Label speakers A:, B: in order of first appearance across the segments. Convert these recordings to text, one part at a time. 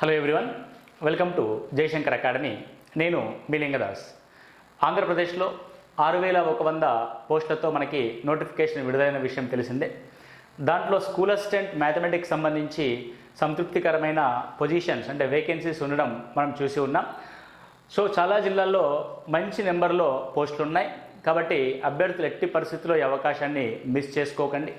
A: Hello everyone welcome to Jayashankar academy నేను మీ లింగదాస్. ఆంధ్రప్రదేశ్లో ఆరు వేల ఒక వంద పోస్టులతో మనకి నోటిఫికేషన్ విడుదలైన విషయం తెలిసిందే. దాంట్లో స్కూల్ అసిస్టెంట్ మ్యాథమెటిక్స్ సంబంధించి సంతృప్తికరమైన పొజిషన్స్ అంటే వేకెన్సీస్ ఉండడం మనం చూసి ఉన్నాం. సో చాలా జిల్లాల్లో మంచి నెంబర్లో పోస్టులు ఉన్నాయి కాబట్టి అభ్యర్థులు ఎట్టి పరిస్థితుల్లో ఈ అవకాశాన్ని మిస్ చేసుకోకండి.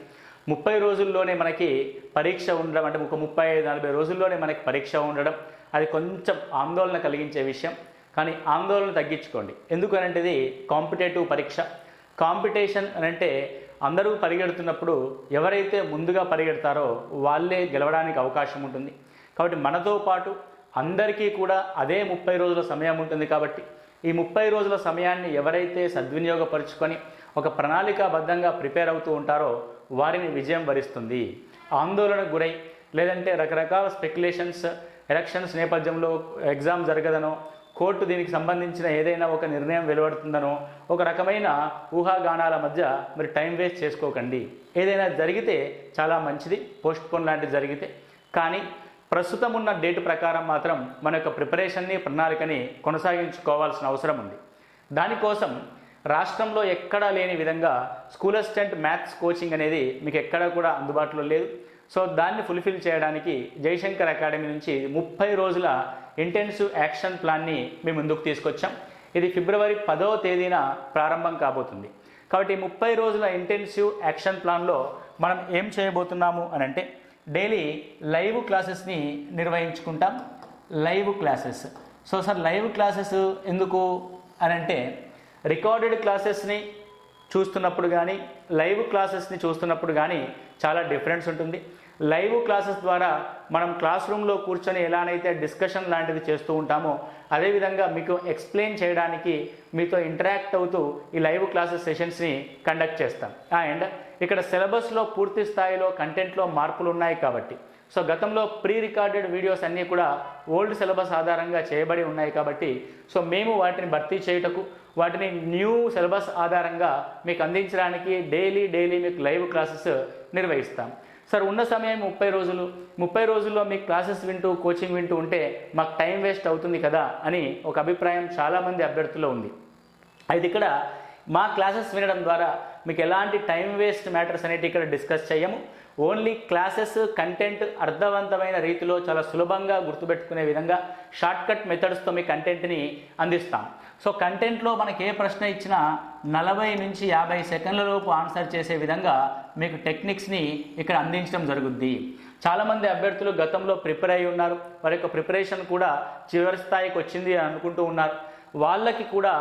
A: ముప్పై రోజుల్లోనే మనకి పరీక్ష ఉండడం అంటే ఒక ముప్పై ఐదు నలభై రోజుల్లోనే మనకి పరీక్ష ఉండడం అది కొంచెం ఆందోళన కలిగించే విషయం. కానీ ఆందోళన తగ్గించుకోండి. ఎందుకనంటే ఇది కాంపిటేటివ్ పరీక్ష. కాంపిటీషన్ అని అంటే అందరూ పరిగెడుతున్నప్పుడు ఎవరైతే ముందుగా పరిగెడతారో వాళ్ళే గెలవడానికి అవకాశం ఉంటుంది. కాబట్టి మనతో పాటు అందరికీ కూడా అదే ముప్పై రోజుల సమయం ఉంటుంది కాబట్టి ఈ ముప్పై రోజుల సమయాన్ని ఎవరైతే సద్వినియోగపరుచుకొని ఒక ప్రణాళికాబద్ధంగా ప్రిపేర్ అవుతూ ఉంటారో వారిని విజయం వరిస్తుంది ఆందోళనకు గురై లేదంటే రకరకాల స్పెక్యులేషన్స్ ఎలక్షన్స్ నేపథ్యంలో ఎగ్జామ్ జరగదనో కోర్టు దీనికి సంబంధించిన ఏదైనా ఒక నిర్ణయం వెలువడుతుందనో ఒక రకమైన ఊహాగానాల మధ్య మీరు టైం వేస్ట్ చేసుకోకండి. ఏదైనా జరిగితే చాలా మంచిది పోస్ట్ పోన్ లాంటిది జరిగితే. కానీ ప్రస్తుతం ఉన్న డేట్ ప్రకారం మాత్రం మన యొక్క ప్రిపరేషన్ని ప్రణాళికని కొనసాగించుకోవాల్సిన అవసరం ఉంది. దానికోసం రాష్ట్రంలో ఎక్కడా లేని విధంగా స్కూల్ అసిస్టెంట్ మ్యాథ్స్ కోచింగ్ అనేది మీకు ఎక్కడా కూడా అందుబాటులో లేదు. సో దాన్ని ఫుల్ఫిల్ చేయడానికి జయశంకర్ అకాడమీ నుంచి ముప్పై రోజుల ఇంటెన్సివ్ యాక్షన్ ప్లాన్ని మేము ముందుకు తీసుకొచ్చాం. ఇది ఫిబ్రవరి పదవ తేదీన ప్రారంభం కాబోతుంది. కాబట్టి ఈ ముప్పై రోజుల ఇంటెన్సివ్ యాక్షన్ ప్లాన్లో మనం ఏం చేయబోతున్నాము అని అంటే డైలీ లైవ్ క్లాసెస్ని నిర్వహించుకుంటాం. Live classes. So sir live classes ఎందుకు అని అంటే రికార్డెడ్ క్లాసెస్ని చూస్తున్నప్పుడు కానీ లైవ్ క్లాసెస్ని చూస్తున్నప్పుడు కానీ చాలా డిఫరెన్స్ ఉంటుంది. లైవ్ క్లాసెస్ ద్వారా మనం క్లాస్ రూమ్లో కూర్చొని ఎలానైతే డిస్కషన్ లాంటిది చేస్తూ ఉంటామో అదేవిధంగా మీకు ఎక్స్ప్లెయిన్ చేయడానికి మీతో ఇంటరాక్ట్ అవుతూ ఈ లైవ్ క్లాసెస్ సెషన్స్ని కండక్ట్ చేస్తాం. అండ్ ఇక్కడ సిలబస్లో పూర్తి స్థాయిలో కంటెంట్లో మార్పులు ఉన్నాయి కాబట్టి సో గతంలో ప్రీ రికార్డెడ్ వీడియోస్ అన్నీ కూడా ఓల్డ్ సిలబస్ ఆధారంగా చేయబడి ఉన్నాయి కాబట్టి సో మేము వాటిని భర్తీ చేయుటకు వాటిని న్యూ సిలబస్ ఆధారంగా మీకు అందించడానికి డైలీ డైలీ మీకు లైవ్ క్లాసెస్ నిర్వహిస్తాం. సార్ ఉన్న సమయం ముప్పై రోజులు ముప్పై రోజుల్లో మీకు క్లాసెస్ వింటూ కోచింగ్ వింటూ ఉంటే మాకు టైం వేస్ట్ అవుతుంది కదా అని ఒక అభిప్రాయం చాలామంది అభ్యర్థుల్లో ఉంది. అయితే ఇక్కడ మా క్లాసెస్ వినడం ద్వారా మీకు ఎలాంటి టైం వేస్ట్ మ్యాటర్స్ అనేవి ఇక్కడ డిస్కస్ చేయము. ఓన్లీ క్లాసెస్ కంటెంట్ అర్థవంతమైన రీతిలో చాలా సులభంగా గుర్తుపెట్టుకునే విధంగా షార్ట్కట్ మెథడ్స్తో మీ కంటెంట్ని అందిస్తాం. సో కంటెంట్లో మనకి ఏ ప్రశ్న ఇచ్చినా నలభై నుంచి యాభై సెకండ్ల లోపు ఆన్సర్ చేసే విధంగా మీకు టెక్నిక్స్ని ఇక్కడ అందించడం జరుగుద్ది. చాలామంది అభ్యర్థులు గతంలో ప్రిపేర్ అయి ఉన్నారు. వారి యొక్క ప్రిపరేషన్ కూడా చివరి స్థాయికి వచ్చింది అని అనుకుంటూ ఉన్నారు. వాళ్ళకి కూడా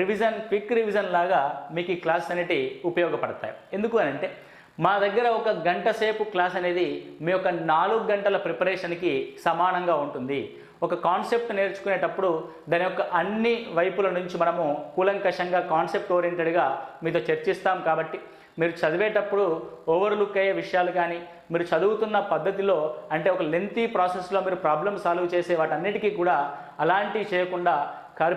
A: రివిజన్ క్విక్ రివిజన్ లాగా మీకు ఈ క్లాస్ అనేటివి ఉపయోగపడతాయి. ఎందుకు అని అంటే మా దగ్గర ఒక గంట సేపు క్లాస్ అనేది మీ యొక్క నాలుగు గంటల ప్రిపరేషన్కి సమానంగా ఉంటుంది. ఒక కాన్సెప్ట్ నేర్చుకునేటప్పుడు దాని యొక్క అన్ని వైపుల నుంచి మనము కూలంకషంగా కాన్సెప్ట్ ఓరియంటెడ్గా మీతో చర్చిస్తాం కాబట్టి మీరు చదివేటప్పుడు ఓవర్లుక్ అయ్యే విషయాలు కానీ మీరు చదువుతున్న పద్ధతిలో అంటే ఒక లెంతీ ప్రాసెస్లో మీరు ప్రాబ్లమ్ సాల్వ్ చేసే వాటన్నిటికీ కూడా అలాంటివి చేయకుండా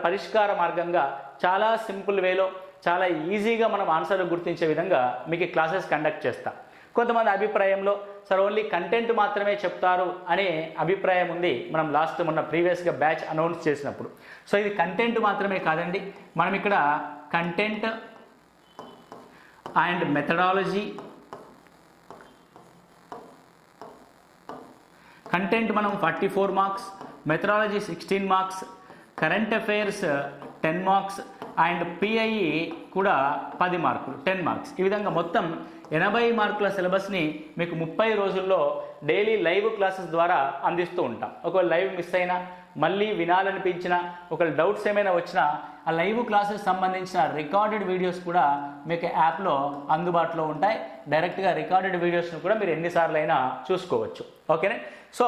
A: పరిష్కార మార్గంగా చాలా సింపుల్ వేలో చాలా ఈజీగా మనం ఆన్సర్లు గుర్తించే విధంగా మీకు క్లాసెస్ కండక్ట్ చేస్తాం. కొంతమంది అభిప్రాయంలో సార్ ఓన్లీ కంటెంట్ మాత్రమే చెప్తారు అనే అభిప్రాయం ఉంది మనం లాస్ట్ మొన్న ప్రీవియస్గా బ్యాచ్ అనౌన్స్ చేసినప్పుడు. సో ఇది కంటెంట్ మాత్రమే కాదండి. మనం ఇక్కడ కంటెంట్ అండ్ మెథడాలజీ కంటెంట్ మనం forty four marks methodology sixteen marks current affairs ten marks and PIE కూడా పది మార్కులు టెన్ మార్క్స్. ఈ విధంగా మొత్తం ఎనభై మార్కుల సిలబస్ని మీకు ముప్పై రోజుల్లో డైలీ లైవ్ క్లాసెస్ ద్వారా అందిస్తూ ఉంటాం. ఒకవేళ లైవ్ మిస్ అయినా మళ్ళీ వినాలనిపించిన ఒక డౌట్స్ ఏమైనా వచ్చినా ఆ లైవ్ క్లాసెస్ సంబంధించిన రికార్డెడ్ వీడియోస్ కూడా మీకు యాప్లో అందుబాటులో ఉంటాయి. డైరెక్ట్గా రికార్డెడ్ వీడియోస్ను కూడా మీరు ఎన్నిసార్లు అయినా చూసుకోవచ్చు. ఓకేనే? సో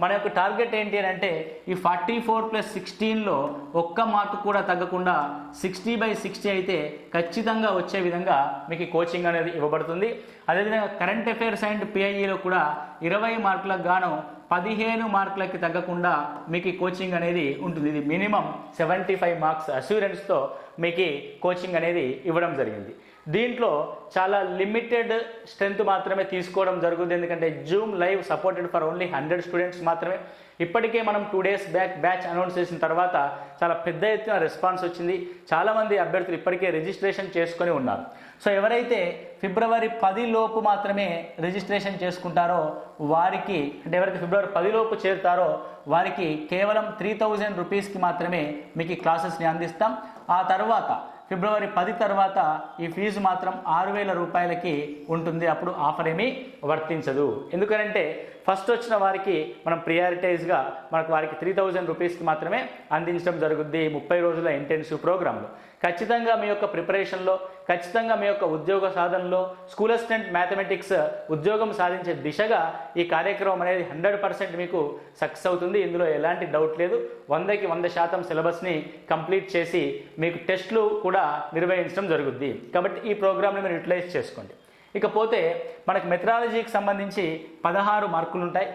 A: మన యొక్క టార్గెట్ ఏంటి అని అంటే ఈ ఫార్టీ ఫోర్ ప్లస్ సిక్స్టీన్లో ఒక్క మార్కు కూడా తగ్గకుండా సిక్స్టీ బై సిక్స్టీ అయితే ఖచ్చితంగా వచ్చే విధంగా మీకు ఈ కోచింగ్ అనేది ఇవ్వబడుతుంది. అదేవిధంగా కరెంట్ అఫైర్స్ అండ్ పిఐఈలో కూడా ఇరవై మార్కులకు గాను పదిహేను మార్కులకి తగ్గకుండా మీకు కోచింగ్ అనేది ఉంటుంది. ఇది మినిమం సెవెంటీ ఫైవ్ మార్క్స్ అష్యూరెన్స్తో మీకు కోచింగ్ అనేది ఇవ్వడం జరిగింది. దీంట్లో చాలా లిమిటెడ్ స్ట్రెంత్ మాత్రమే తీసుకోవడం జరుగుతుంది. ఎందుకంటే Zoom live supported for only hundred students మాత్రమే. ఇప్పటికే మనం two days back batch announce చేసిన తర్వాత చాలా పెద్ద ఎత్తున రెస్పాన్స్ వచ్చింది. చాలామంది అభ్యర్థులు ఇప్పటికే రిజిస్ట్రేషన్ చేసుకొని ఉన్నారు. సో ఎవరైతే ఫిబ్రవరి పది లోపు మాత్రమే రిజిస్ట్రేషన్ చేసుకుంటారో వారికి అంటే ఎవరైతే ఫిబ్రవరి పది లోపు చేరుతారో వారికి కేవలం త్రీ థౌజండ్ రూపీస్కి మాత్రమే మీకు క్లాసెస్ని అందిస్తాం. ఆ తర్వాత ఫిబ్రవరి పది తర్వాత ఈ ఫీజు మాత్రం ఆరు వేల రూపాయలకి ఉంటుంది. అప్పుడు ఆఫర్ ఏమీ వర్తించదు. ఎందుకంటే ఫస్ట్ వచ్చిన వారికి మనం ప్రియారిటైజ్గా మనకు వారికి త్రీ థౌజండ్ రూపీస్కి మాత్రమే అందించడం జరుగుద్ది ముప్పై రోజుల ఇంటెన్సివ్ ప్రోగ్రాంలో. ఖచ్చితంగా మీ యొక్క ప్రిపరేషన్లో ఖచ్చితంగా మీ యొక్క ఉద్యోగ సాధనలో స్కూల్ అసిస్టెంట్ మ్యాథమెటిక్స్ ఉద్యోగం సాధించే దిశగా ఈ కార్యక్రమం అనేది హండ్రెడ్ పర్సెంట్ మీకు సక్సెస్ అవుతుంది. ఇందులో ఎలాంటి డౌట్ లేదు. వందకి వంద శాతం సిలబస్ని కంప్లీట్ చేసి మీకు టెస్ట్లు కూడా నిర్వహించడం జరుగుద్ది. కాబట్టి ఈ ప్రోగ్రామ్ని మీరు యూటిలైజ్ చేసుకోండి. ఇకపోతే మనకు మెథడాలజీకి సంబంధించి పదహారు మార్కులు ఉంటాయి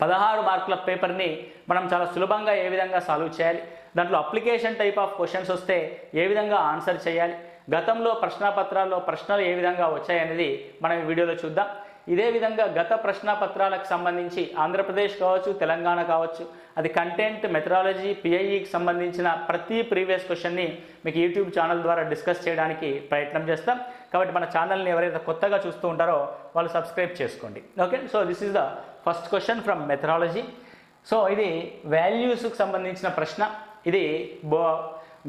A: పదహారు మార్కుల పేపర్ని మనం చాలా సులభంగా ఏ విధంగా సాల్వ్ చేయాలి దాంట్లో అప్లికేషన్ టైప్ ఆఫ్ క్వశ్చన్స్ వస్తే ఏ విధంగా ఆన్సర్ చేయాలి గతంలో ప్రశ్నాపత్రాల్లో ప్రశ్నలు ఏ విధంగా వచ్చాయనేది మనం ఈ వీడియోలో చూద్దాం. ఇదే విధంగా గత ప్రశ్నాపత్రాలకు సంబంధించి ఆంధ్రప్రదేశ్ కావచ్చు తెలంగాణ కావచ్చు అది కంటెంట్ మెథడాలజీ పిఐఈకి సంబంధించిన ప్రతి ప్రీవియస్ క్వశ్చన్ని మీకు యూట్యూబ్ ఛానల్ ద్వారా డిస్కస్ చేయడానికి ప్రయత్నం చేస్తాం. కాబట్టి మన ఛానల్ని ఎవరైతే కొత్తగా చూస్తూ ఉంటారో వాళ్ళు సబ్స్క్రైబ్ చేసుకోండి. Okay so this is the first question from methodology so ఇది వాల్యూస్కి సంబంధించిన ప్రశ్న. ఇది బో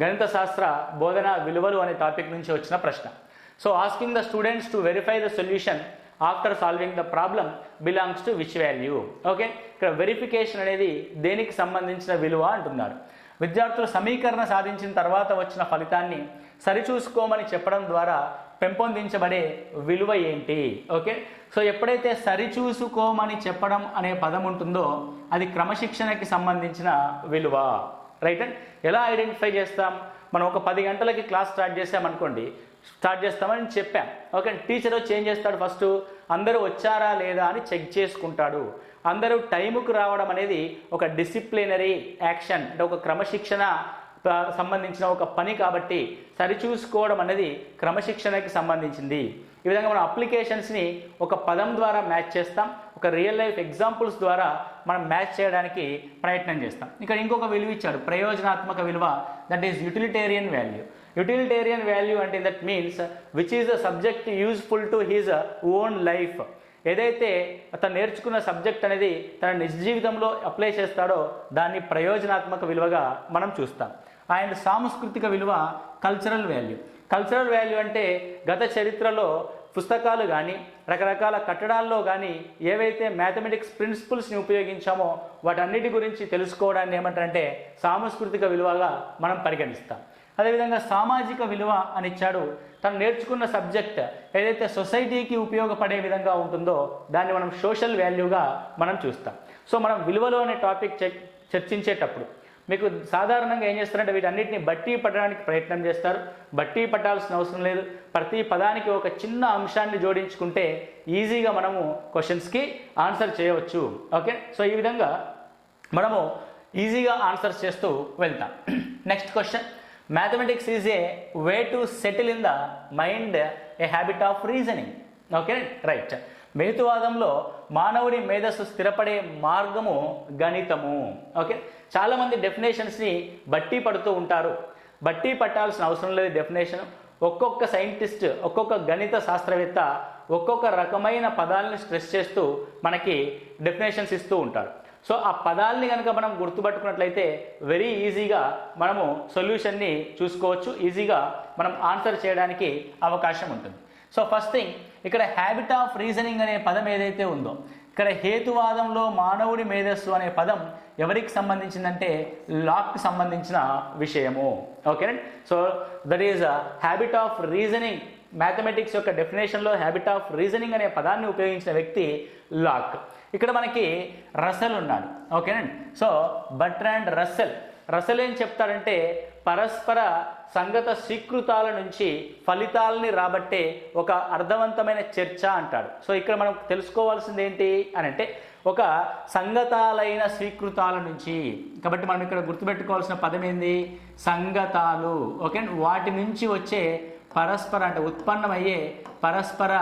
A: గణిత శాస్త్ర బోధన విలువలు అనే టాపిక్ నుంచి వచ్చిన ప్రశ్న. So asking the students to verify the solution after solving the problem belongs to which value okay ఇక్కడ వెరిఫికేషన్ అనేది దేనికి సంబంధించిన విలువ అంటున్నారు. విద్యార్థులు సమీకరణ సాధించిన తర్వాత వచ్చిన ఫలితాన్ని సరిచూసుకోమని చెప్పడం ద్వారా పెంపొందించబడే విలువ ఏంటి? ఓకే సో ఎప్పుడైతే సరిచూసుకోమని చెప్పడం అనే పదం ఉంటుందో అది క్రమశిక్షణకి సంబంధించిన విలువ. రైట్ అండ్ ఎలా ఐడెంటిఫై చేస్తాం? మనం ఒక పది గంటలకి క్లాస్ స్టార్ట్ చేసామనుకోండి స్టార్ట్ చేస్తామని చెప్పాం. ఓకే టీచర్ వచ్చి ఏం చేస్తాడు ఫస్ట్? అందరూ వచ్చారా లేదా అని చెక్ చేసుకుంటాడు. అందరూ టైముకు రావడం అనేది ఒక డిసిప్లినరీ యాక్షన్ అంటే ఒక క్రమశిక్షణ సంబంధించిన ఒక పని కాబట్టి సరిచూసుకోవడం అనేది క్రమశిక్షణకి సంబంధించింది. ఈ విధంగా మనం అప్లికేషన్స్ని ఒక పదం ద్వారా మ్యాచ్ చేస్తాం. ఒక రియల్ లైఫ్ ఎగ్జాంపుల్స్ ద్వారా మనం మ్యాచ్ చేయడానికి ప్రయత్నం చేస్తాం. ఇక్కడ ఇంకొక విలువ ఇచ్చాడు. ప్రయోజనాత్మక విలువ that is utilitarian value. Utilitarian value అంటే that means which is the subject useful to his own life ఏదైతే తను నేర్చుకున్న సబ్జెక్ట్ అనేది తన నిజ జీవితంలో అప్లై చేస్తాడో దాన్ని ప్రయోజనాత్మక విలువగా మనం చూస్తాం. అండ్ సాంస్కృతిక విలువ కల్చరల్ వాల్యూ కల్చరల్ వాల్యూ అంటే గత చరిత్రలో పుస్తకాలు కానీ రకరకాల కట్టడాల్లో కానీ ఏవైతే మ్యాథమెటిక్స్ ప్రిన్సిపల్స్ని ఉపయోగించామో వాటన్నిటి గురించి తెలుసుకోవడాన్ని ఏమంటారంటే సాంస్కృతిక విలువగా మనం పరిగణిస్తాం. అదేవిధంగా సామాజిక విలువ అని ఇచ్చాడు. తను నేర్చుకున్న సబ్జెక్ట్ ఏదైతే సొసైటీకి ఉపయోగపడే విధంగా ఉంటుందో దాన్ని మనం సోషల్ వాల్యూగా మనం చూస్తాం. సో మనం విలువలు అనే టాపిక్ చర్చించేటప్పుడు మీకు సాధారణంగా ఏం చేస్తారంటే వీటన్నిటిని బట్టి పట్టడానికి ప్రయత్నం చేస్తారు. బట్టి పట్టాల్సిన అవసరం లేదు. ప్రతి పదానికి ఒక చిన్న అంశాన్ని జోడించుకుంటే ఈజీగా మనము క్వశ్చన్స్కి ఆన్సర్ చేయవచ్చు. ఓకే? సో ఈ విధంగా మనము ఈజీగా ఆన్సర్స్ చేస్తూ వెళ్తాం. Next question. Mathematics is a way to settle in the mind a habit of reasoning okay right మేతువాదంలో మానవుడి మేధస్సు స్థిరపడే మార్గము గణితము ఓకే చాలామంది డెఫినేషన్స్ని బట్టి పడుతూ ఉంటారు బట్టి పట్టాల్సిన అవసరం లేదు డెఫినేషన్ ఒక్కొక్క సైంటిస్ట్ ఒక్కొక్క గణిత శాస్త్రవేత్త ఒక్కొక్క రకమైన పదాలను స్ట్రెస్ చేస్తూ మనకి డెఫినేషన్స్ ఇస్తూ ఉంటారు సో ఆ పదాల్ని కనుక మనం గుర్తుపట్టుకున్నట్లయితే వెరీ ఈజీగా మనము సొల్యూషన్ని చూసుకోవచ్చు. ఈజీగా మనం ఆన్సర్ చేయడానికి అవకాశం ఉంటుంది. సో ఫస్ట్ థింగ్ ఇక్కడ హ్యాబిట్ ఆఫ్ రీజనింగ్ అనే పదం ఏదైతే ఉందో ఇక్కడ హేతువాదంలో మానవుడి మేధస్సు అనే పదం ఎవరికి సంబంధించిందంటే లాక్కి సంబంధించిన విషయము. ఓకేనండి so that is habit of reasoning mathematics యొక్క డెఫినేషన్లో హ్యాబిట్ ఆఫ్ రీజనింగ్ అనే పదాన్ని ఉపయోగించిన వ్యక్తి లాక్. ఇక్కడ మనకి రసల్ ఉన్నాడు. ఓకేనండి సో బట్రాండ్ రస్సెల్ రసల్. ఏం చెప్తాడంటే పరస్పర సంగత స్వీకృతాల నుంచి ఫలితాలని రాబట్టే ఒక అర్థవంతమైన చర్చ అంటాడు. సో ఇక్కడ మనం తెలుసుకోవాల్సింది ఏంటి అని అంటే ఒక సంగతాలైన స్వీకృతాల నుంచి. కాబట్టి మనం ఇక్కడ గుర్తుపెట్టుకోవాల్సిన పదం ఏంది సంగతాలు. ఓకే వాటి నుంచి వచ్చే పరస్పర అంటే ఉత్పన్నమయ్యే పరస్పర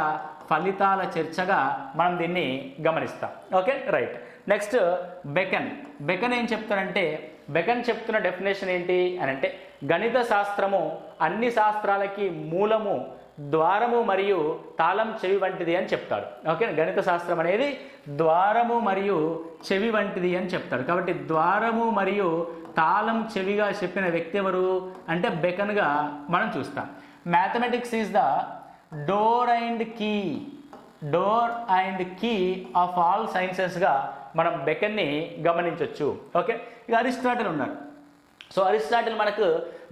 A: ఫలితాల చర్చగా మనం దీన్ని గమనిస్తాం. Okay? Right. Next Bacon. Bacon ఏం చెప్తానంటే బెకన్ చెప్తున్న డెఫినేషన్ ఏంటి అని అంటే గణిత శాస్త్రము అన్ని శాస్త్రాలకి మూలము ద్వారము మరియు తాళం చెవి వంటిది అని చెప్తాడు. ఓకే? గణిత శాస్త్రం అనేది ద్వారము మరియు చెవి వంటిది అని చెప్తాడు. కాబట్టి ద్వారము మరియు తాళం చెవిగా చెప్పిన వ్యక్తి ఎవరు అంటే బెకన్గా మనం చూస్తాం. Mathematics is the door and key door and key of all సైన్సెస్గా మనం బెకన్ని గమనించవచ్చు ఓకే ఇక అరిస్టాటిల్ ఉన్నారు సో అరిస్టాటిల్ మనకు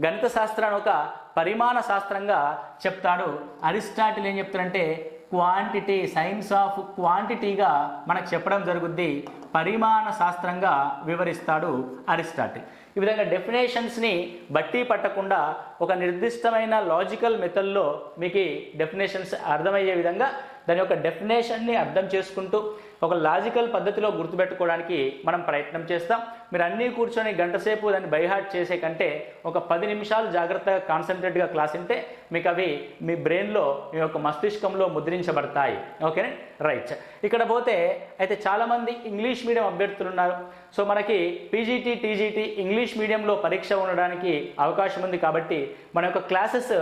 A: గణిత శాస్త్రాన్ని ఒక పరిమాణ శాస్త్రంగా చెప్తాడు. అరిస్టాటిల్ ఏం చెప్తాడంటే క్వాంటిటీ సైన్స్ ఆఫ్ క్వాంటిటీగా మనకు చెప్పడం జరుగుద్ది. పరిమాణ శాస్త్రంగా వివరిస్తాడు అరిస్టాటిల్ ఈ విధంగా డెఫినేషన్స్ని బట్టి పట్టకుండా ఒక నిర్దిష్టమైన లాజికల్ మెథడ్లో మీకు డెఫినేషన్స్ అర్థమయ్యే విధంగా దాని యొక్క డెఫినేషన్ని అర్థం చేసుకుంటూ ఒక లాజికల్ పద్ధతిలో గుర్తుపెట్టుకోవడానికి మనం ప్రయత్నం చేస్తాం. మీరు అన్నీ కూర్చొని గంటసేపు దాన్ని బైహార్ట్ చేసే కంటే ఒక పది నిమిషాలు జాగ్రత్తగా కాన్సన్ట్రేట్గా క్లాస్ ఉంటే మీకు అవి మీ బ్రెయిన్లో మీ యొక్క మస్తిష్కంలో ముద్రించబడతాయి. ఓకేనే? రైట్. ఇక్కడ పోతే అయితే చాలామంది ఇంగ్లీష్ మీడియం అభ్యర్థులు ఉన్నారు. సో మనకి పీజీటీ టీజీటీ ఇంగ్లీష్ మీడియంలో పరీక్ష ఉండడానికి అవకాశం ఉంది కాబట్టి మన యొక్క క్లాసెస్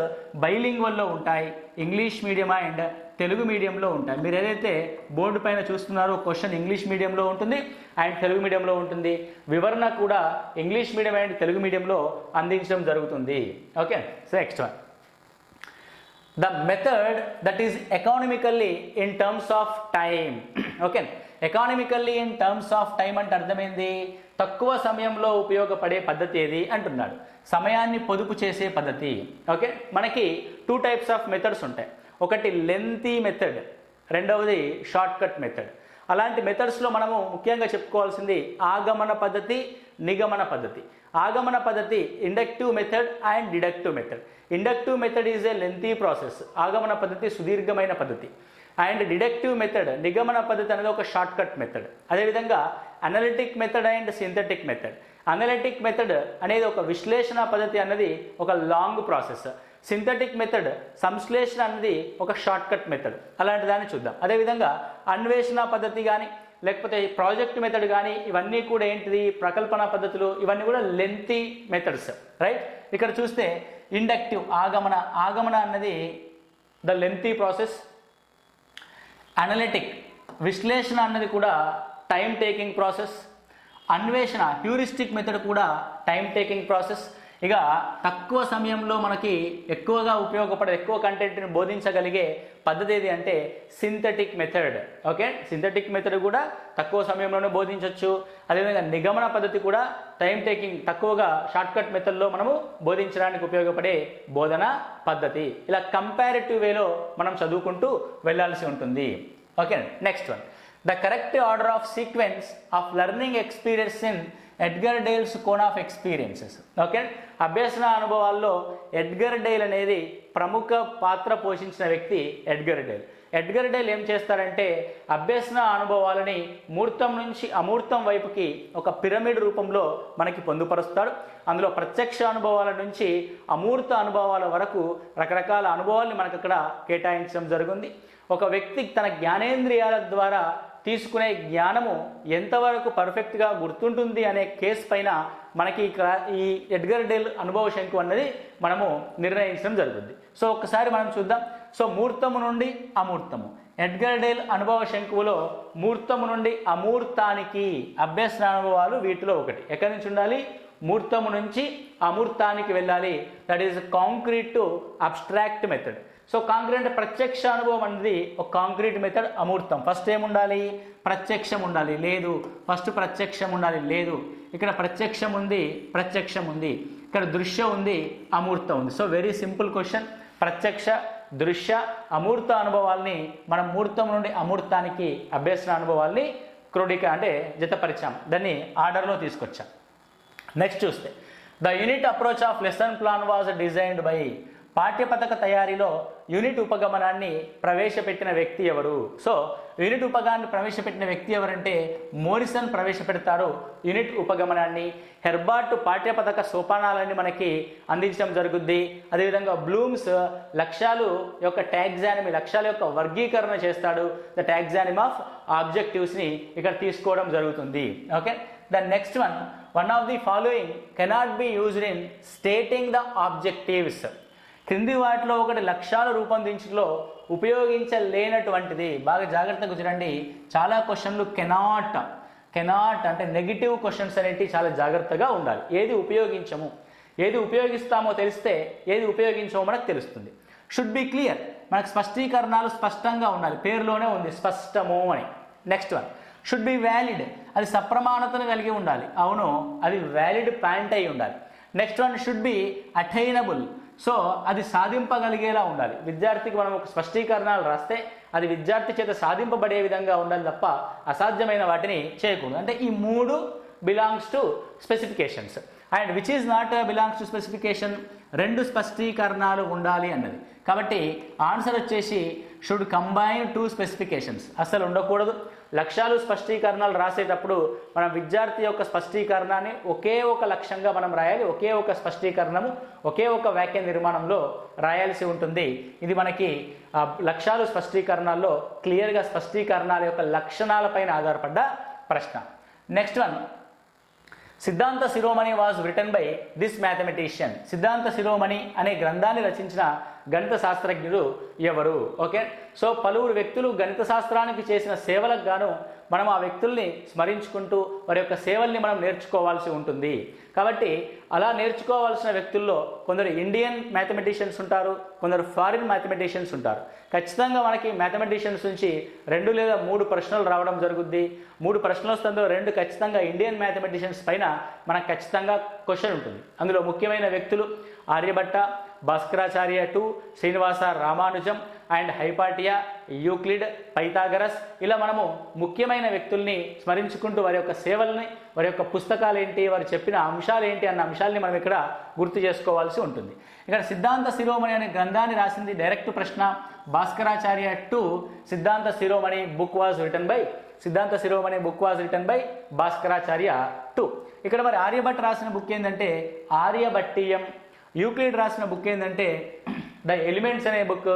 A: బైలింగ్వల్లో ఉంటాయి ఇంగ్లీష్ మీడియం అండ్ తెలుగు మీడియంలో ఉంటాయి. మీరు ఏదైతే బోర్డు పైన చూస్తున్నారో క్వశ్చన్ ఇంగ్లీష్ మీడియంలో ఉంటుంది అండ్ తెలుగు మీడియంలో ఉంటుంది. వివరణ కూడా ఇంగ్లీష్ మీడియం అండ్ తెలుగు మీడియంలో అందించడం జరుగుతుంది. Okay so next one. The method that is economically in terms of time okay economically in terms of time అంటే అర్థమైంది? తక్కువ సమయంలో ఉపయోగపడే పద్ధతి ఏది అంటున్నాడు. సమయాన్ని పొదుపు చేసే పద్ధతి. ఓకే? మనకి టూ టైప్స్ ఆఫ్ మెథడ్స్ ఉంటాయి. ఒకటి లెంతీ మెథడ్ రెండవది షార్ట్ కట్ మెథడ్ అలాంటి మెథడ్స్లో మనము ముఖ్యంగా చెప్పుకోవాల్సింది ఆగమన పద్ధతి నిగమన పద్ధతి. ఆగమన పద్ధతి inductive method and deductive method inductive method is a lengthy process ఆగమన పద్ధతి సుదీర్ఘమైన పద్ధతి. అండ్ డిడక్టివ్ మెథడ్ నిగమన పద్ధతి అనేది ఒక షార్ట్ కట్ మెథడ్ అదేవిధంగా analytic method and synthetic method analytic method అనేది ఒక విశ్లేషణ పద్ధతి అన్నది ఒక లాంగ్ ప్రాసెస్ సింథటిక్ మెథడ్ సంశ్లేషణ అనేది ఒక షార్ట్ కట్ మెథడ్ అలాంటి దాన్ని చూద్దాం. అదేవిధంగా అన్వేషణ పద్ధతి కానీ లేకపోతే ప్రాజెక్ట్ మెథడ్ కానీ ఇవన్నీ కూడా ఏంటిది? ప్రకల్పన పద్ధతులు ఇవన్నీ కూడా లెంతీ మెథడ్స్ రైట్ ఇక్కడ చూస్తే ఇండక్టివ్ ఆగమన ఆగమన అన్నది ద లెంతీ ప్రాసెస్ అనలిటిక్ విశ్లేషణ అన్నది కూడా టైం టేకింగ్ ప్రాసెస్ అన్వేషణ హ్యూరిస్టిక్ మెథడ్ కూడా టైం టేకింగ్ ప్రాసెస్ ఇక తక్కువ సమయంలో మనకి ఎక్కువగా ఉపయోగపడే ఎక్కువ కంటెంట్ని బోధించగలిగే పద్ధతి ఏది అంటే synthetic method okay? Synthetic method కూడా తక్కువ సమయంలోనే బోధించవచ్చు అదేవిధంగా నిగమన పద్ధతి కూడా టైం టేకింగ్ తక్కువగా షార్ట్కట్ మెథడ్లో మనము బోధించడానికి ఉపయోగపడే బోధన పద్ధతి. ఇలా కంపారిటివ్ వేలో మనం చదువుకుంటూ వెళ్ళాల్సి ఉంటుంది. Okay? Next one the correct order of sequence of learning experience in Edgar Dale's cone of experiences. Okay? అభ్యసన అనుభవాల్లో ఎడ్గర్ డేల్ అనేది ప్రముఖ పాత్ర పోషించిన వ్యక్తి ఎడ్గర్ డేల్. ఎడ్గర్ డేల్ ఏం చేస్తారంటే అభ్యసన అనుభవాలని మూర్తం నుంచి అమూర్తం వైపుకి ఒక పిరమిడ్ రూపంలో మనకి పొందుపరుస్తాడు అందులో ప్రత్యక్ష అనుభవాల నుంచి అమూర్త అనుభవాల వరకు రకరకాల అనుభవాల్ని మనకు అక్కడ కేటాయించడం జరిగింది. ఒక వ్యక్తి తన జ్ఞానేంద్రియాల ద్వారా తీసుకునే జ్ఞానము ఎంతవరకు పర్ఫెక్ట్గా గుర్తుంటుంది అనే కేసు పైన మనకి ఇక్కడ ఈ ఎడ్గర్ డెల్ అనుభవ శంకు అన్నది మనము నిర్ణయించడం జరుగుతుంది సో ఒక్కసారి మనం చూద్దాం. సో మూర్తము నుండి అమూర్తము. ఎడ్గర్ డేల్ అనుభవ శంకువులో మూర్తము నుండి అమూర్తానికి అభ్యసన అనుభవాలు వీటిలో ఒకటి. ఎక్కడి నుంచి ఉండాలి? మూర్తము నుంచి అమూర్తానికి వెళ్ళాలి. That is concrete to abstract method so concrete ప్రత్యక్ష అనుభవం అనేది ఒక కాంక్రీట్ మెథడ్ అమూర్తం. ఫస్ట్ ఏముండాలి? ప్రత్యక్షం ఉండాలి. లేదు. ఫస్ట్ ప్రత్యక్షం ఉండాలి. లేదు. ఇక్కడ ప్రత్యక్షం ఉంది ప్రత్యక్షం ఉంది. ఇక్కడ దృశ్యం ఉంది అమూర్తం ఉంది. సో వెరీ సింపుల్ క్వశ్చన్ ప్రత్యక్ష దృశ్య అమూర్త అనుభవాల్ని మనం మూర్తం నుండి అమూర్తానికి అభ్యసన అనుభవాల్ని క్రోడిక అంటే జతపరిచాం. దాన్ని ఆర్డర్లో తీసుకొచ్చాం. నెక్స్ట్ చూస్తే. The unit approach of lesson plan was designed by పాఠ్యపథక తయారీలో యూనిట్ ఉపగమనాన్ని ప్రవేశపెట్టిన వ్యక్తి ఎవరు? సో యూనిట్ ఉపగాన్ని ప్రవేశపెట్టిన వ్యక్తి ఎవరంటే మోరిసన్ ప్రవేశపెడతారు యూనిట్ ఉపగమనాన్ని హెర్బార్ట్ పాఠ్యపథక సోపానాలని మనకి అందించడం జరుగుద్ది. అదేవిధంగా బ్లూమ్స్ లక్ష్యాలు యొక్క ట్యాగ్జానమీ లక్ష్యాల యొక్క వర్గీకరణ చేస్తాడు. ద ట్యాగ్జానిమ్ ఆఫ్ ఆబ్జెక్టివ్స్ని ఇక్కడ తీసుకోవడం జరుగుతుంది. Okay? The next one. One of the following cannot be used in stating the objectives. క్రింది వాటిలో ఒకటి లక్ష్యాలు రూపొందించడంలో ఉపయోగించలేనటువంటిది. బాగా జాగ్రత్తగా చూడండి చాలా క్వశ్చన్లు కెనాట్. కెనాట్ అంటే నెగిటివ్ క్వశ్చన్స్ అనేటివి చాలా జాగ్రత్తగా ఉండాలి. ఏది ఉపయోగించము? ఏది ఉపయోగిస్తామో తెలిస్తే ఏది ఉపయోగించమో మనకు తెలుస్తుంది. షుడ్ బి క్లియర్ మనకు స్పష్టీకరణాలు స్పష్టంగా ఉండాలి. పేరులోనే ఉంది స్పష్టము అని. Next one should be valid అది సప్రమాణతను కలిగి ఉండాలి. అవును అది వ్యాలిడ్ పాయింట్ అయి ఉండాలి. Next one should be attainable so అది సాధింపగలిగేలా ఉండాలి. విద్యార్థికి మనం ఒక స్పష్టీకరణాలు రాస్తే అది విద్యార్థి చేత సాధింపబడే విధంగా ఉండాలి తప్ప అసాధ్యమైన వాటిని చేయకూడదు. అంటే ఈ మూడు belongs to specifications and which is not belongs to specification రెండు స్పష్టీకరణాలు ఉండాలి అన్నది. కాబట్టి ఆన్సర్ వచ్చేసి షుడ్ కంబైన్ టూ స్పెసిఫికేషన్స్ అసలు ఉండకూడదు. లక్ష్యాలు స్పష్టీకరణలు రాసేటప్పుడు మన విద్యార్థి యొక్క స్పష్టీకరణాన్ని ఒకే ఒక లక్ష్యంగా మనం రాయాలి. ఒకే ఒక స్పష్టీకరణము ఒకే ఒక వాక్య నిర్మాణంలో రాయాల్సి ఉంటుంది. ఇది మనకి లక్ష్యాలు స్పష్టీకరణాల్లో క్లియర్గా స్పష్టీకరణాల యొక్క లక్షణాలపైన ఆధారపడ్డ ప్రశ్న. Next one Siddhanta Shiromani was written by this mathematician Siddhanta Shiromani అనే గ్రంథాన్ని రచించిన గణిత శాస్త్రజ్ఞుడు ఎవరు? ఓకే? సో పలువురు వ్యక్తులు గణిత శాస్త్రానికి చేసిన సేవలకు గాను మనం ఆ వ్యక్తుల్ని స్మరించుకుంటూ వారి యొక్క సేవల్ని మనం నేర్చుకోవాల్సి ఉంటుంది. కాబట్టి అలా నేర్చుకోవాల్సిన వ్యక్తుల్లో కొందరు ఇండియన్ మ్యాథమెటిషియన్స్ ఉంటారు కొందరు ఫారిన్ మ్యాథమెటిషియన్స్ ఉంటారు. ఖచ్చితంగా మనకి మ్యాథమెటిషియన్స్ నుంచి రెండు లేదా మూడు ప్రశ్నలు రావడం జరుగుద్ది. మూడు ప్రశ్నలు వస్తుందో రెండు ఖచ్చితంగా ఇండియన్ మ్యాథమెటిషియన్స్ పైన మనకు ఖచ్చితంగా క్వశ్చన్ ఉంటుంది. అందులో ముఖ్యమైన వ్యక్తులు Aryabhatta Bhaskaracharya two Srinivasa Ramanujan and Hypatia Euclid Pythagoras. ఇలా మనము ముఖ్యమైన వ్యక్తుల్ని స్మరించుకుంటూ వారి యొక్క సేవల్ని వారి యొక్క పుస్తకాలు ఏంటి వారు చెప్పిన అంశాలు ఏంటి అన్న అంశాలని మనం ఇక్కడ గుర్తు చేసుకోవాల్సి ఉంటుంది. ఇక్కడ సిద్ధాంత శిరోమణి అనే గ్రంథాన్ని రాసింది డైరెక్ట్ ప్రశ్న. Bhaskaracharya two Siddhanta Shiromani book was written by Siddhanta Shiromani book was written by Bhaskaracharya two. ఇక్కడ మరి ఆర్యభట్ రాసిన బుక్ ఏంటంటే ఆర్యభట్టీయం. యూక్లిడ్ రాసిన బుక్ ఏంటంటే ద ఎలిమెంట్స్ అనే బుక్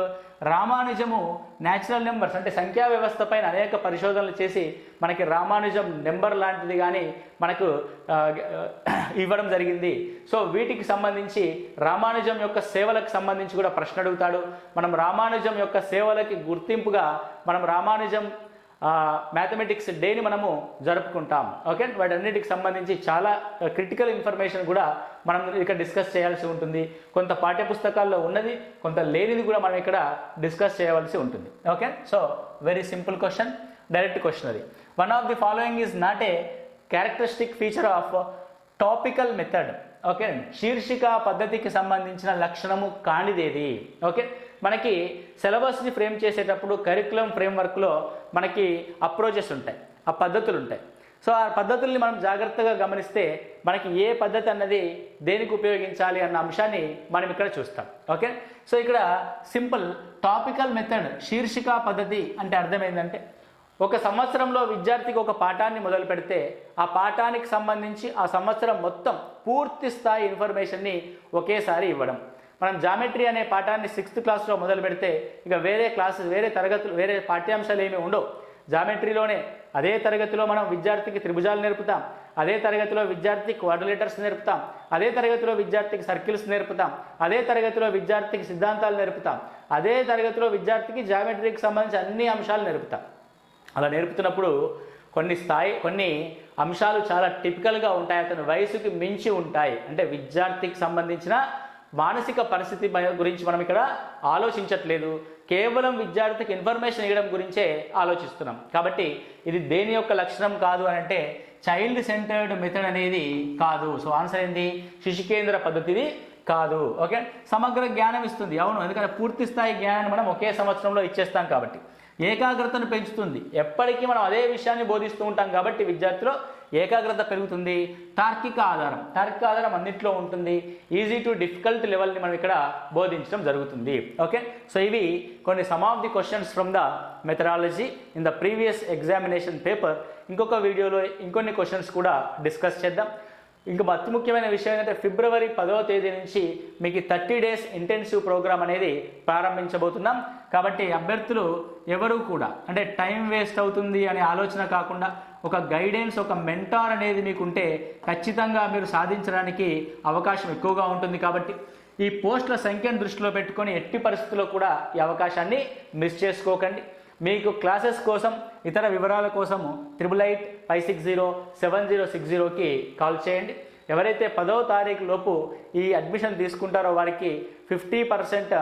A: రామానుజము న్యాచురల్ నెంబర్స్ అంటే సంఖ్యా వ్యవస్థ పైన అనేక పరిశోధనలు చేసి మనకి రామానుజం నెంబర్ లాంటిది కానీ మనకు ఇవ్వడం జరిగింది. సో వీటికి సంబంధించి రామానుజం యొక్క సేవలకు సంబంధించి కూడా ప్రశ్న అడుగుతాడు. మనం రామానుజం యొక్క సేవలకి గుర్తింపుగా మనం రామానుజం మ్యాథమెటిక్స్ డేని మనము జరుపుకుంటాం. ఓకే వాటన్నిటికి సంబంధించి చాలా క్రిటికల్ ఇన్ఫర్మేషన్ కూడా మనం ఇక్కడ డిస్కస్ చేయాల్సి ఉంటుంది. కొంత పాఠ్యపుస్తకాల్లో ఉన్నది కొంత లేనిది కూడా మనం ఇక్కడ డిస్కస్ చేయవలసి ఉంటుంది. Okay so very simple question direct question అది one of the following is not a characteristic feature of topical method okay శీర్షిక పద్ధతికి సంబంధించిన లక్షణము కానిదేది. ఓకే మనకి సిలబస్ని ఫ్రేమ్ చేసేటప్పుడు కరికులం ఫ్రేమ్వర్క్లో మనకి అప్రోచెస్ ఉంటాయి ఆ పద్ధతులు ఉంటాయి సో ఆ పద్ధతుల్ని మనం జాగ్రత్తగా గమనిస్తే మనకి ఏ పద్ధతి అన్నది దేనికి ఉపయోగించాలి అన్న అంశాన్ని మనం ఇక్కడ చూస్తాం. ఓకే? సో ఇక్కడ సింపుల్ టాపికల్ మెథడ్ శీర్షిక పద్ధతి అంటే అర్థం ఏంటంటే ఒక సంవత్సరంలో విద్యార్థికి ఒక పాఠాన్ని మొదలు పెడితే ఆ పాఠానికి సంబంధించి ఆ సంవత్సరం మొత్తం పూర్తి స్థాయి ఇన్ఫర్మేషన్ని ఒకేసారి ఇవ్వడం. మనం జామెట్రీ అనే పాఠాన్ని సిక్స్త్ క్లాస్లో మొదలు పెడితే ఇక వేరే క్లాసెస్ వేరే తరగతులు వేరే పాఠ్యాంశాలు ఏమి ఉండవు. జామెట్రీలోనే అదే తరగతిలో మనం విద్యార్థికి త్రిభుజాలు నేర్పుతాం అదే తరగతిలో విద్యార్థికి క్వాడ్రిలేటర్స్ నేర్పుతాం అదే తరగతిలో విద్యార్థికి సర్కిల్స్ నేర్పుతాం అదే తరగతిలో విద్యార్థికి సిద్ధాంతాలు నేర్పుతాం అదే తరగతిలో విద్యార్థికి జామెట్రీకి సంబంధించి అన్ని అంశాలు నేర్పుతాం. అలా నేర్పుతున్నప్పుడు కొన్ని స్థాయి కొన్ని అంశాలు చాలా టిపికల్గా ఉంటాయి అతని వయసుకి మించి ఉంటాయి. అంటే విద్యార్థికి సంబంధించిన మానసిక పరిస్థితి గురించి మనం ఇక్కడ ఆలోచించట్లేదు. కేవలం విద్యార్థికి ఇన్ఫర్మేషన్ ఇవ్వడం గురించే ఆలోచిస్తున్నాం. కాబట్టి ఇది దేని యొక్క లక్షణం కాదు అని అంటే చైల్డ్ సెంటర్డ్ మెథడ్ అనేది కాదు. సో ఆన్సర్ ఏంది శిశుకేంద్ర పద్ధతిది కాదు. ఓకే? సమగ్ర జ్ఞానం ఇస్తుంది. అవును ఎందుకంటే పూర్తి స్థాయి జ్ఞానాన్ని మనం ఒకే సంవత్సరంలో ఇచ్చేస్తాం కాబట్టి. ఏకాగ్రతను పెంచుతుంది. ఎప్పటికీ మనం అదే విషయాన్ని బోధిస్తూ ఉంటాం కాబట్టి విద్యార్థిలో ఏకాగ్రత పెరుగుతుంది. తార్కిక ఆధారం. తార్కిక ఆధారం అన్నింటిలో ఉంటుంది. ఈజీ టు డిఫికల్ట్ లెవెల్ని మనం ఇక్కడ బోధించడం జరుగుతుంది. ఓకే? సో ఇవి కొన్ని some of the questions from the methodology in the previous examination paper. ఇంకొక వీడియోలో ఇంకొన్ని క్వశ్చన్స్ కూడా డిస్కస్ చేద్దాం. ఇంకా అతి ముఖ్యమైన విషయం ఏంటంటే ఫిబ్రవరి పదవ తేదీ నుంచి మీకు థర్టీ డేస్ ఇంటెన్సివ్ ప్రోగ్రామ్ అనేది ప్రారంభించబోతున్నాం. కాబట్టి అభ్యర్థులు ఎవరు కూడా అంటే టైం వేస్ట్ అవుతుంది అనే ఆలోచన కాకుండా ఒక గైడెన్స్ ఒక మెంటార్ అనేది మీకు ఉంటే ఖచ్చితంగా మీరు సాధించడానికి అవకాశం ఎక్కువగా ఉంటుంది. కాబట్టి ఈ పోస్టుల సంఖ్యను దృష్టిలో పెట్టుకొని ఎట్టి పరిస్థితుల్లో కూడా ఈ అవకాశాన్ని మిస్ చేసుకోకండి. మీకు క్లాసెస్ కోసం ఇతర వివరాల కోసము triple eight five six zero seven zero six జీరోకి కాల్ చేయండి. ఎవరైతే పదవ తారీఖు లోపు ఈ అడ్మిషన్ తీసుకుంటారో వారికి ఫిఫ్టీ పర్సెంట్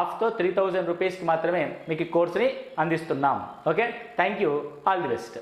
A: ఆఫ్తో త్రీ థౌజండ్ రూపీస్కి మాత్రమే మీకు కోర్స్ని కోర్సుని అందిస్తున్నాం. Okay? Thank you all the best